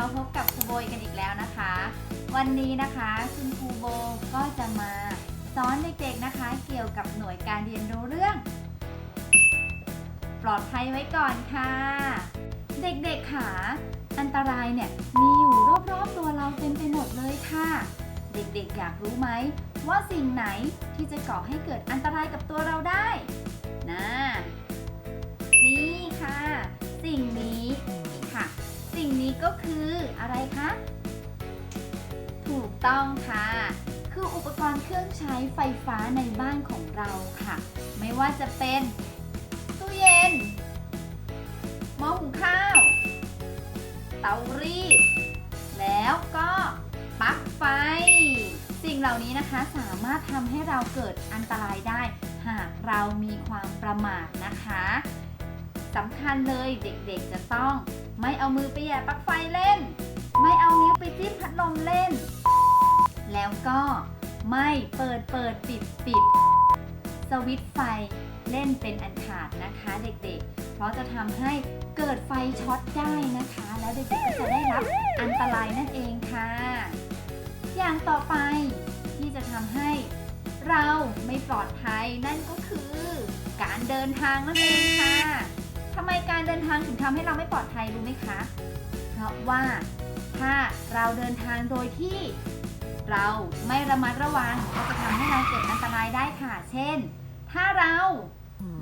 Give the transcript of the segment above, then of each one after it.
เราพบกับครูโบยกันอีกแล้วนะคะ วันนี้นะคะคุณครูโบก็จะมาสอนเด็กๆนะคะ เกี่ยวกับหน่วยการเรียนรู้เรื่อง ปลอดภัยไว้ก่อนค่ะ เด็กๆค่ะอันตรายเนี่ยมีอยู่รอบๆตัวเราเต็มไปหมดเลยค่ะ เด็กๆอยากรู้ไหมว่าสิ่งไหนที่จะก่อให้เกิดอันตรายกับตัวเราได้นะ ก็คืออะไรคะ ถูกต้องค่ะ คืออุปกรณ์เครื่องใช้ไฟฟ้าในบ้านของเราค่ะ ไม่ว่าจะเป็นตู้เย็น หม้อหุงข้าว เตารีด แล้วก็ปลั๊กไฟ สิ่งเหล่านี้นะคะสามารถทำให้เราเกิดอันตรายได้ หากเรามีความประมาทนะคะสำคัญเลยเด็กๆจะต้อง ไม่เอามือไปแย่ปลั๊กไฟเล่น ไม่เอานิ้วไปจิ้มพัดลมเล่น แล้วก็ไม่เปิดเปิดปิดปิดสวิตไฟเล่นเป็นอันขาดนะคะเด็กๆ เพราะจะทำให้เกิดไฟช็อตได้นะคะ แล้วเด็กๆก็จะได้รับอันตรายนั่นเองค่ะ อย่างต่อไปที่จะทำให้เราไม่ปลอดภัยนั่นก็คือ การเดินทางนั่นเองค่ะำไมการเดินทางถึงทำให้เราไม่ปลอดภัยรู้ไหมคะ เพราะว่าถ้าเราเดินทางโดยที่เราไม่ระมัดระวังก็จะทำให้เราเกิดอันตรายได้ค่ะ เช่น ถ้าเรา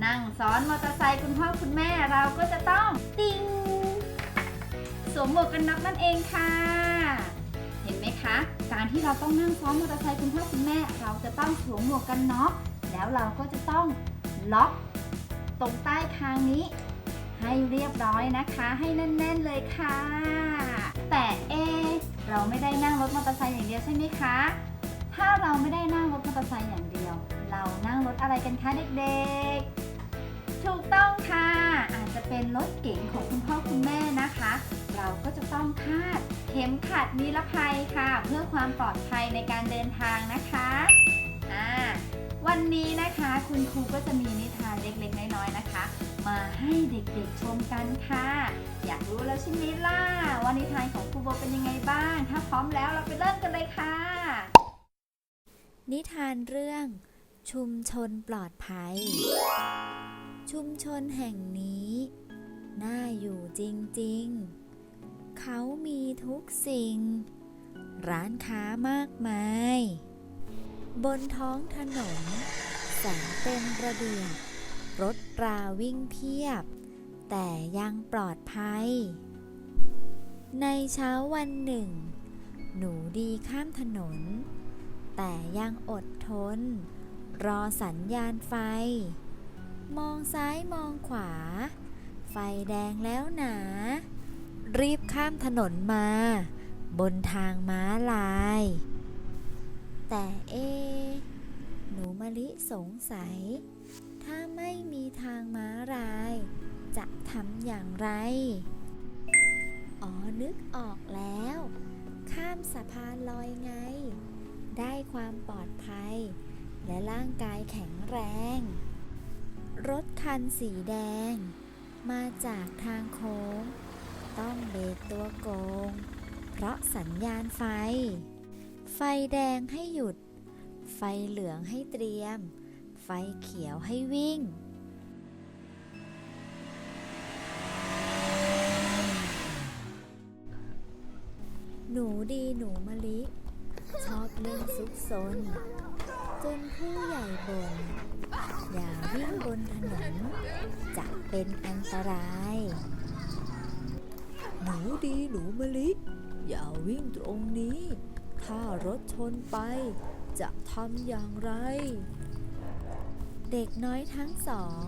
นั่งซ้อนมอเตอร์ไซค์คุณพ่อคุณแม่เราก็จะต้องติงสวมหมวกกันน็อกนั่นเองค่ะ เห็นไหมคะ การที่เราต้องนั่งซ้อนมอเตอร์ไซค์คุณพ่อคุณแม่ เราจะต้องสวมหมวกกันน็อกแล้วเราก็จะต้องล็อกตรงใต้คางนี้ ให้เรียบร้อยนะคะ ให้แน่น ๆ เลยค่ะ แต่เอ เราไม่ได้นั่งรถมอเตอร์ไซค์อย่างเดียวใช่ไหมคะ ถ้าเราไม่ได้นั่งรถมอเตอร์ไซค์อย่างเดียว เรานั่งรถอะไรกันคะเด็กๆ ถูกต้องค่ะ อาจจะเป็นรถเก๋งของคุณพ่อคุณแม่นะคะ เราก็จะต้องคาดเข็มขัดนิรภัยค่ะ เพื่อความปลอดภัยในการเดินทางนะคะ อ่า วันนี้นะคะคุณครูก็จะมีนิทานเล็กๆ น้อยๆนะคะ มาให้เด็กๆชมกันค่ะ อยากรู้แล้วใช่ไหมล่ะว่านิทานของครูโบเป็นยังไงบ้าง ถ้าพร้อมแล้วเราไปเริ่มกันเลยค่ะ นิทานเรื่อง ชุมชนปลอดภัย ชุมชนแห่งนี้ น่าอยู่จริงๆ เขามีทุกสิ่ง ร้านค้ามากมาย บนท้องถนน แสนเป็นระเบียบ รถราวิ่งเพียบ แต่ยังปลอดภัย ในเช้าวันหนึ่ง หนูดีข้ามถนน แต่ยังอดทน รอสัญญาณไฟ มองซ้ายมองขวา ไฟแดงแล้วหนา รีบข้ามถนนมา บนทางม้าลาย แต่เอ หนูมะลิสงสัย ถ้าไม่มีทางม้าลาย จะทำอย่างไร อ๋อ นึกออกแล้ว ข้ามสะพานลอยไง ได้ความปลอดภัย และร่างกายแข็งแรง รถคันสีแดง มาจากทางโค้ง ต้องเบรกตัวโกง เพราะสัญญาณไฟ ไฟแดงให้หยุด ไฟเหลืองให้เตรียม ไฟเขียวให้วิ่ง หนูดีหนูมะลิ ชอบเล่นซุกซน จนผู้ใหญ่บ่นอย่าวิ่งบนถนน จะเป็นอันตราย หนูดีหนูมะลิ อย่าวิ่งตรงนี้ ถ้ารถชนไป จะทำอย่างไร เด็กน้อยทั้งสอง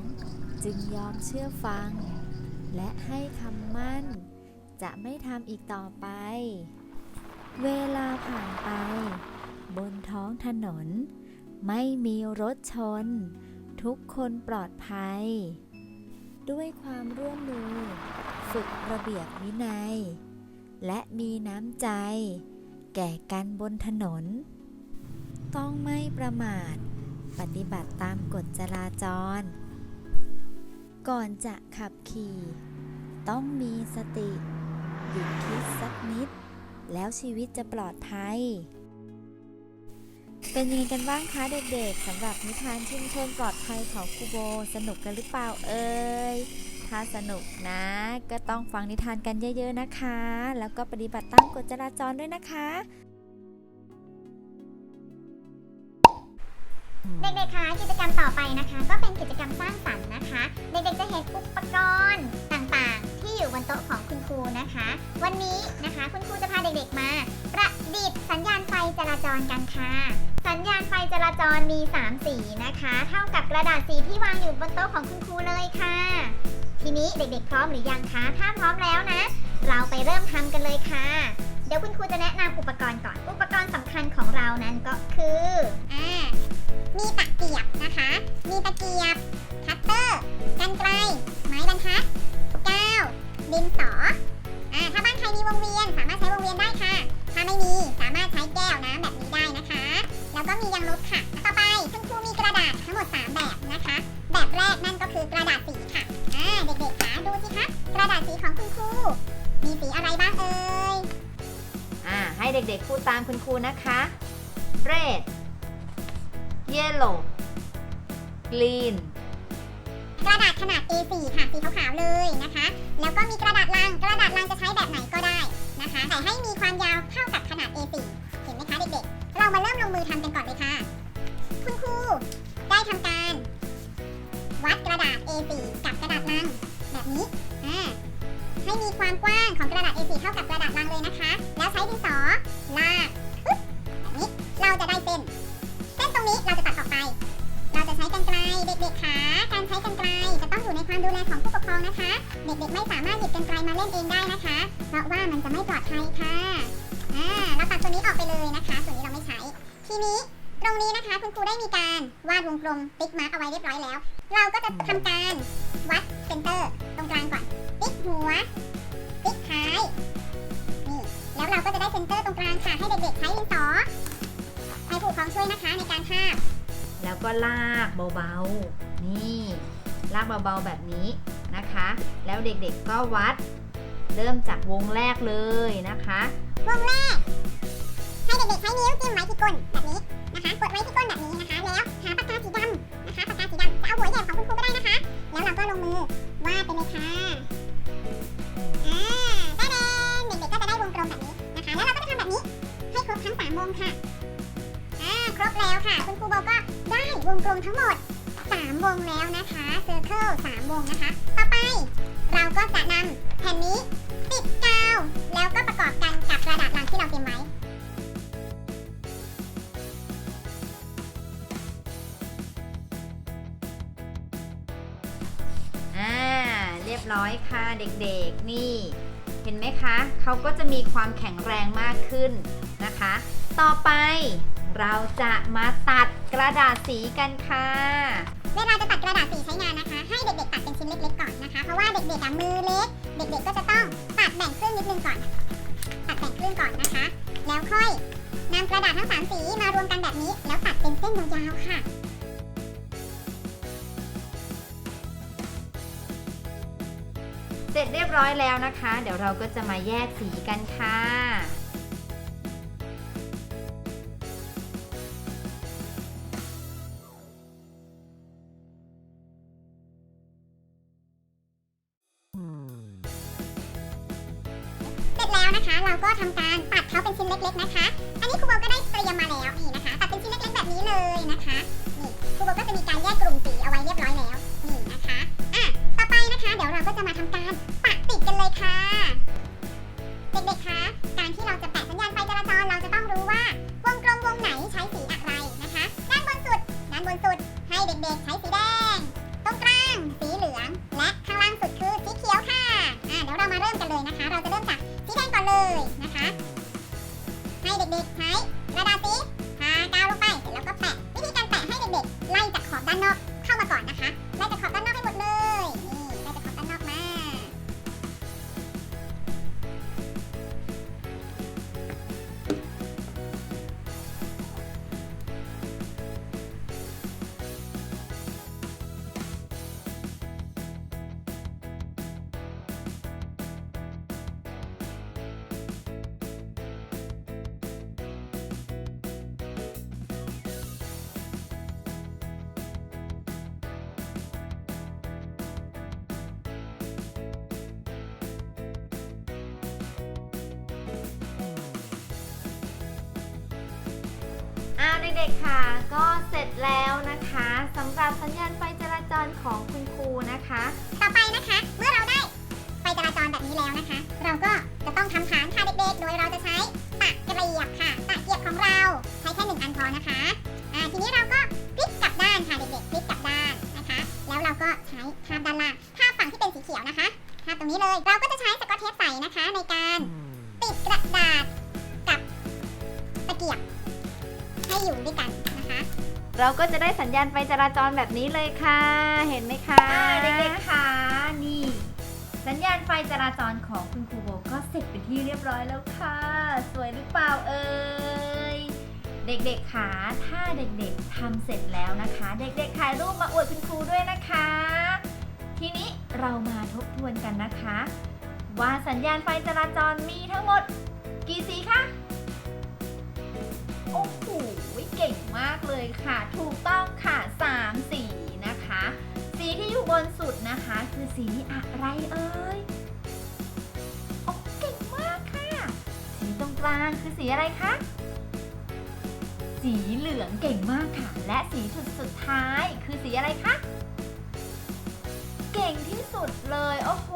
จึงยอมเชื่อฟัง และให้คำมั่น จะไม่ทำอีกต่อไป เวลาผ่านไป บนท้องถนน ไม่มีรถชน ทุกคนปลอดภัย ด้วยความร่วมมือ ฝึกระเบียบวินัย และมีน้ำใจ แก่กันบนถนน ต้องไม่ประมาท ปฏิบัติตามกฎจราจร ก่อนจะขับขี่ ต้องมีสติหยุดคิดสักนิด แล้วชีวิตจะปลอดภัย เป็นยังไงกันบ้างคะเด็กๆสำหรับนิทานชุมชนปลอดภัยของคูโบ สนุกกันหรือเปล่าเอ่ย ถ้าสนุกนะ ก็ต้องฟังนิทานกันเยอะๆนะคะ แล้วก็ปฏิบัติตามกฎจราจรด้วยนะคะ เด็กๆ คะกิจกรรมต่อไปนะคะ ก็เป็นกิจกรรมสร้างสรรค์นะคะ เด็กๆ จะเห็นอุปกรณ์ต่างๆ ที่อยู่บนโต๊ะของคุณครูนะคะ วันนี้นะคะคุณครูจะพาเด็กๆ มา ประดิษฐ์สัญญาณไฟจราจรกันค่ะสัญญาณไฟจราจรมี 3 สีนะคะ เท่ากับกระดาษสีที่วางอยู่บนโต๊ะของคุณครูเลยค่ะ ทีนี้เด็กๆพร้อมหรือยังคะ ถ้าพร้อมแล้วนะ เราไปเริ่มทำกันเลยค่ะ เดี๋ยวคุณครูจะแนะนำอุปกรณ์ก่อน อุปกรณ์สำคัญของเรานั้นก็คืออ่ามีตะเกียบนะคะ มีตะเกียบ คัตเตอร์ กันไกล ไม้บรรทัดก้าวดินสออ่าถ้าบ้านใครมีวงเวียน สามารถใช้วงเวียนได้ค่ะ ถ้าไม่มีสามารถใช้แก้วน้ำแบบนี้ได้นะคะ แล้วก็มียางลบค่ะ ต่อไปคุณครูมีกระดาษทั้งหมด 3 แบบนะคะ แบบแรกนั่นก็คือกระดาษ ด็กๆคะดูสิคะกระดาษสีของคุณครู มีสีอะไรบ้างเอ่ย อ่า ให้เด็กๆพูดตามคุณครูนะคะ red yellow green กระดาษขนาด A4 ค่ะ สีขาวๆเลยนะคะ แล้วก็มีกระดาษลัง กระดาษลังจะใช้แบบไหนก็ได้นะคะ แต่ให้มีความยาวเท่ากับขนาด A4 เห็นไหมคะเด็กๆ เรามาเริ่มลงมือทำกันก่อนเลยค่ะ คุณครูได้ทำการ วัดกระดาษ A4 กับกระดาษลัง แบบนี้อ่าให้มีความกว้างของกระดาษ A4 เท่ากับกระดาษลังเลยนะคะ แล้วใช้ดินสอลากปึ๊บแบบนี้เราจะได้เส้น เส้นตรงนี้เราจะตัดออกไป เราจะใช้กันไกลเด็กๆคะการใช้กันไกลจะต้องอยู่ในความดูแลของผู้ปกครองนะคะ เด็กๆไม่สามารถหยิบกันไกลมาเล่นเองได้นะคะ เพราะว่ามันจะไม่ปลอดภัยค่ะอ่าเราตัดตัวนี้ออกไปเลยนะคะ ส่วนนี้เราไม่ใช้ ทีนี้ตรงนี้นะคะคุณครูได้มีการวาดวงกลมติ๊กมาร์กเอาไว้เรียบร้อยแล้ว เราก็จะทำการวัด เซนเตอร์ ตรงกลางก่อน ติ๊กหัว ติ๊กท้าย นี่ แล้วเราก็จะได้เซนเตอร์ตรงกลางค่ะ ให้เด็กๆใช้ดินสอให้ผู้ปกครองช่วยนะคะในการทาบแล้วก็ลากเบาๆ นี่ ลากเบาๆแบบนี้นะคะ แล้วเด็กๆก็วัด เริ่มจากวงแรกเลยนะคะ วงแรก ให้เด็กๆใช้นิ้วจิ้มไว้ที่ก้นแบบนี้นะคะ กดไว้ที่ก้นแบบนี้นะคะ แล้วหาปากกาสีดำนะคะ ปากกาสีดำจะเอาหัวใหญ่ของคุณครูก็ได้นะคะ แล้วเราก็ลงมือ วาดไปเลยค่ะอ่าได้เนเด็กๆก็จะได้วงกลมแบบนี้นะคะแล้วเราก็จะทำแบบนี้ให้ครบทั้งสามวงค่ะอ่าครบแล้วค่ะ คุณครูบอกก็ได้วงกลมทั้งหมดสามวงแล้วนะคะเซอร์เคิลสามวงนะคะ ต่อไปเราก็จะนำแผ่นนี้ติดกาวแล้วก็ประกอบกันกับกระดาษลังที่เราเตรียมไว้ ร้อยค่ะเด็กๆ นี่เห็นไหมคะเขาก็จะมีความแข็งแรงมากขึ้นนะคะ ต่อไปเราจะมาตัดกระดาษสีกันค่ะ เวลาจะตัดกระดาษสีใช้งานนะคะ ให้เด็กๆตัดเป็นชิ้นเล็กๆก่อนนะคะ เพราะว่าเด็กๆอะมือเล็ก เด็กๆก็จะต้องตัดแบ่งครึ่งนิดนึงก่อน ตัดแบ่งครึ่งก่อนนะคะ แล้วค่อยนำกระดาษทั้งสามสีมารวมกันแบบนี้ แล้วตัดเป็นเส้นยาวๆค่ะ เสร็จเรียบร้อยแล้วนะคะ เดี๋ยวเราก็จะมาแยกสีกันค่ะ ท เด็กๆค่ะ ก็เสร็จแล้วนะคะสำหรับสัญญาณไฟจราจรของคุณครูนะคะ ต่อไปนะคะ เมื่อเราได้ไฟจราจรแบบนี้แล้วนะคะ เราก็จะต้องทำฐานค่ะเด็กๆ โดยเราจะใช้ตะเกียบค่ะตะเกียบของเราใช้แค่หนึ่งอันพอนะคะอ่าทีนี้เราก็พลิกกลับด้านค่ะเด็กๆพลิกกลับด้านนะคะ แล้วเราก็ใช้ทาบด้านล่างทาบฝั่งที่เป็นสีเขียวนะคะทาบตรงนี้เลยเราก็จะใช้สกอตเทปใสนะคะ ในการติดกระดาษกับตะเกียบให้ อยู่ด้วยกันนะคะ เราก็จะได้สัญญาณไฟจราจรแบบนี้เลยค่ะ เห็นไหมคะเด็กๆค่ะนี่ สัญญาณไฟจราจรของคุณครูโบก็เสร็จเป็นที่เรียบร้อยแล้วค่ะ สวยหรือเปล่าเอ่ยเด็กๆค่ะถ้าเด็กๆทำเสร็จแล้วนะคะ เด็กๆถ่ายรูปมาอวดคุณครูด้วยนะคะ ทีนี้เรามาทบทวนกันนะคะ ว่าสัญญาณไฟจราจรมีทั้งหมด กี่สีคะ โอ้โหเก่งมากเลยค่ะ ถูกต้องค่ะ 3 สีนะคะ สีที่อยู่บนสุดนะคะ คือสีอะไรเอ่ยโอ้เก่งมากค่ะ สีตรงกลางคือสีอะไรคะสีเหลืองเก่งมากค่ะ และสีสุดสุดท้ายคือสีอะไรคะ เก่งที่สุดเลย โอ้โห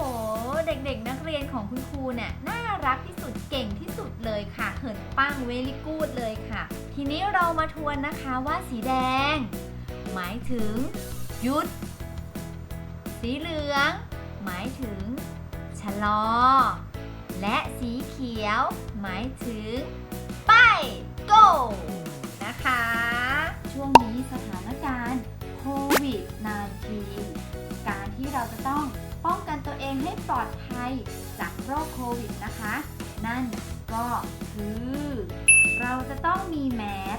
เด็กๆ นักเรียนของคุณครูเนี่ยน่ารักที่สุดเก่งที่สุดเลยค่ะเหินปังเวลิกูดเลยค่ะ ทีนี้เรามาทวนนะคะว่าสีแดง หมายถึง หยุด สีเหลือง หมายถึง ชะลอ และสีเขียว หมายถึง ไป go นะคะ ช่วงนี้สถานการณ์โควิด -19 ที่เราจะต้องป้องกันตัวเองให้ปลอดภัยจากโรคโควิดนะคะ นั่นก็คือ เราจะต้องมีแมส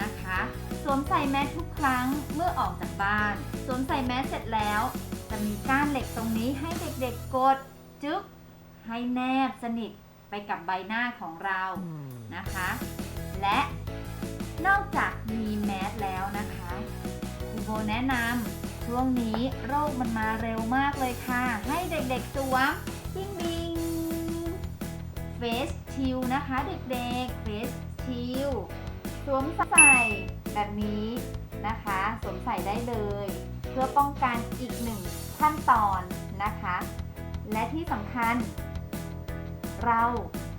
นะคะ สวมใส่แมสทุกครั้งเมื่อออกจากบ้าน สวมใส่แมสเสร็จแล้ว จะมีก้านเหล็กตรงนี้ให้เด็กๆกดจึ๊กให้แนบสนิทไปกับใบหน้าของเรานะคะ และนอกจากมีแมสแล้วนะคะครูโบแนะนำ ช่วงนี้โรคมันมาเร็วมากเลยค่ะ ให้เด็กๆสวมบิงบิงเฟสชิลนะคะเด็กๆเฟสชิลสวมใส่แบบนี้นะคะสวมใส่ได้เลย เพื่อป้องกันอีกหนึ่งขั้นตอนนะคะ และที่สำคัญ เรา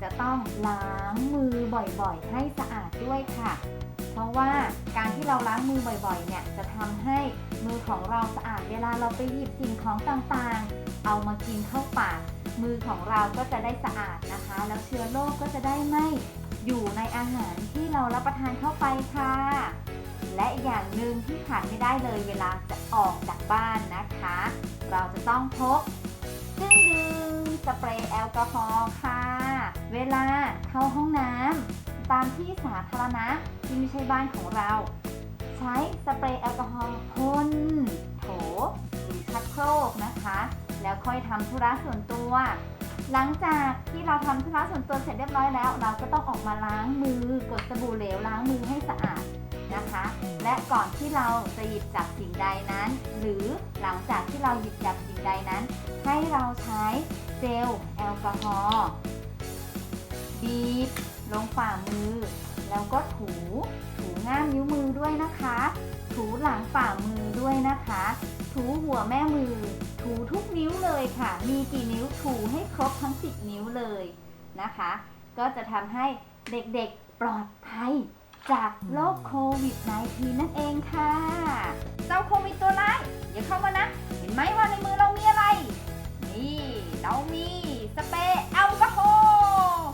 จะต้องล้างมือบ่อยๆ ให้สะอาดด้วยค่ะ เพราะว่าการที่เราล้างมือบ่อยๆ เนี่ยจะทำให้ มือของเราสะอาดเวลาเราไปหยิบสิ่งของต่างๆ เอามากินเข้าปาก มือของเราก็จะได้สะอาดนะคะ แล้วเชื้อโรคก็จะได้ไม่อยู่ในอาหารที่เรารับประทานเข้าไปค่ะ และอย่างหนึ่งที่ขาดไม่ได้เลยเวลาจะออกจากบ้านนะคะ เราจะต้องพกดึงดึงสเปรย์แอลกอฮอล์ค่ะ เวลาเข้าห้องน้ำตามที่สาธารณะที่ไม่ใช่บ้านของเรา ใช้สเปรย์แอลกอฮอล์พ่นโถหรือชักโครกนะคะ แล้วค่อยทำธุระส่วนตัว หลังจากที่เราทำธุระส่วนตัวเสร็จเรียบร้อยแล้ว เราก็ต้องออกมาล้างมือกดสบู่เหลวล้างมือให้สะอาดนะคะ และก่อนที่เราจะหยิบจับสิ่งใดนั้น หรือหลังจากที่เราหยิบจับสิ่งใดนั้น ให้เราใช้เจลแอลกอฮอล์บีบลงฝ่ามือ แล้วก็ถูถู ง่ามนิ้วมือด้วยนะคะ ถูหลังฝ่ามือด้วยนะคะ ถูหัวแม่มือ ถูทุกนิ้วเลยค่ะ มีกี่นิ้วถูให้ครบทั้ง 10 นิ้วเลยนะคะ ก็จะทำให้เด็กๆปลอดภัยจากโรคโควิด -19 นั่นเองค่ะ เจ้าโควิดตัวร้ายอย่าเข้ามานะ เห็นไหมว่าในมือเรามีอะไร นี่ เรามีสเปรย์แอลกอฮอล์